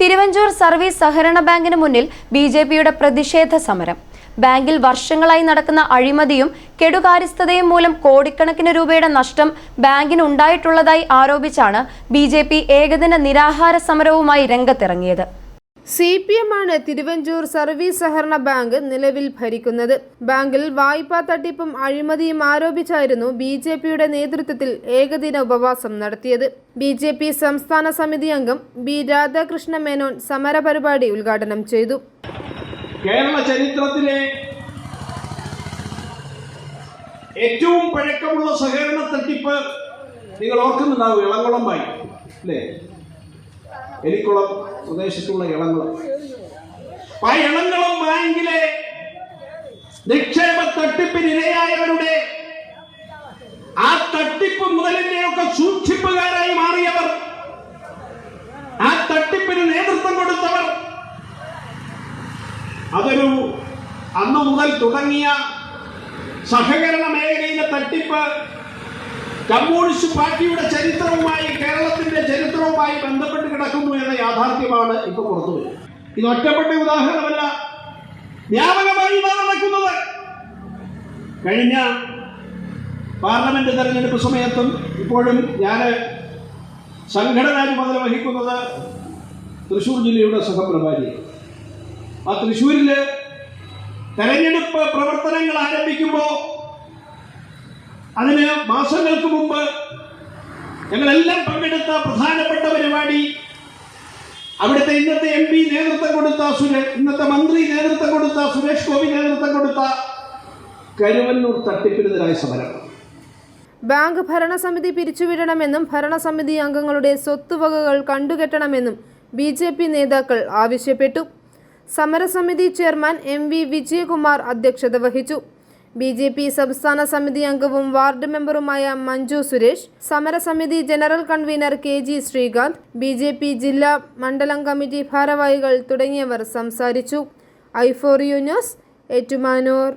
Thiruvanchoor service സഹകരണ ബാങ്കിന് മുന്നിൽ ബി ജെ പിയുടെ പ്രതിഷേധ സമരം. ബാങ്കിൽ വർഷങ്ങളായി നടക്കുന്ന അഴിമതിയും കെടുകാര്യസ്ഥതയും മൂലം കോടിക്കണക്കിന് രൂപയുടെ നഷ്ടം ബാങ്കിന് ഉണ്ടായിട്ടുള്ളതായി ആരോപിച്ചാണ് ബി ഏകദിന നിരാഹാര സമരവുമായി രംഗത്തിറങ്ങിയത്. സി പി എം ആണ് തിരുവഞ്ചൂർ സർവീസ് സഹകരണ ബാങ്ക് നിലവിൽ ഭരിക്കുന്നത്. ബാങ്കിൽ വായ്പാ തട്ടിപ്പും അഴിമതിയും ആരോപിച്ചായിരുന്നു ബി ജെ പിയുടെ നേതൃത്വത്തിൽ ഏകദിന ഉപവാസം നടത്തിയത്. ബി ജെ പി സംസ്ഥാന സമിതി അംഗം ബി രാധാകൃഷ്ണ മേനോൻ സമരപരിപാടി ഉദ്ഘാടനം ചെയ്തു. കേരള ചരിത്രത്തിലെ ഏറ്റവും പഴക്കമുള്ള സഹകരണ തട്ടിപ്പ് നിങ്ങൾ ഓർക്കുന്നുണ്ടാവും ഇളങ്കുളമായി അല്ലേ? എലിക്കുളം പ്രദേശത്തുള്ള ഇളംകുളം ആ ഇളങ്ങളും ബാങ്കിലെ നിക്ഷേപ തട്ടിപ്പിന് ഇരയായവരുടെ ആ തട്ടിപ്പ് മുതലിന്റെയൊക്കെ സൂക്ഷിപ്പുകാരായി മാറിയവർ ആ തട്ടിപ്പിന് നേതൃത്വം കൊടുത്തവർ. അതൊരു അന്ന് മുതൽ തുടങ്ങിയ സഹകരണ മേഖലയിലെ തട്ടിപ്പ് കമ്മ്യൂണിസ്റ്റ് പാർട്ടിയുടെ ചരിത്രവുമായി കേരളത്തിന്റെ ചരിത്രവുമായി ബന്ധപ്പെട്ട് കിടക്കുന്നു എന്ന യാഥാർത്ഥ്യമാണ് ഇപ്പൊ പുറത്തു വരുന്നത്. ഇത് ഒറ്റപ്പെട്ട ഉദാഹരണമല്ല. വ്യാപകമായി നടക്കുന്നത് കഴിഞ്ഞ പാർലമെന്റ് തെരഞ്ഞെടുപ്പ് സമയത്തും ഇപ്പോഴും ഞാൻ സംഘടനാ ചുമതല വഹിക്കുന്നത് തൃശൂർ ജില്ലയുടെ സഹപ്രഭാരിയാണ്. ആ തൃശ്ശൂരിൽ തെരഞ്ഞെടുപ്പ് പ്രവർത്തനങ്ങൾ ആരംഭിക്കുമ്പോൾ അതിന് മാസങ്ങൾക്ക് മുമ്പ് ഞങ്ങളെല്ലാം പങ്കെടുത്ത പ്രധാനപ്പെട്ട പരിപാടി അവിടുത്തെ ഇന്നത്തെ എം പി നേതൃത്വം കൊടുത്ത സുരേഷ് ഇന്നത്തെ മന്ത്രി നേതൃത്വം കൊടുത്ത സുരേഷ് ഗോപി നേതൃത്വം കൊടുത്ത കരുവന്നൂർ തട്ടിപ്പിനെതിരായ സമരം. ബാങ്ക് ഭരണസമിതി പിരിച്ചുവിടണമെന്നും ഭരണസമിതി അംഗങ്ങളുടെ സ്വത്തുവകകൾ കണ്ടുകെട്ടണമെന്നും ബി ജെ പി നേതാക്കൾ ആവശ്യപ്പെട്ടു. സമരസമിതി ചെയർമാൻ എം വി വിജയകുമാർ അധ്യക്ഷത വഹിച്ചു. ബി ജെ പി സംസ്ഥാന സമിതി അംഗവും വാർഡ് മെമ്പറുമായ മഞ്ജു സുരേഷ് സമരസമിതി general convener K G Sreekanth B J P ജില്ലാ മണ്ഡലം കമ്മിറ്റി ഭാരവാഹികൾ തുടങ്ങിയവർ സംസാരിച്ചു. I for you news Ettumanoor.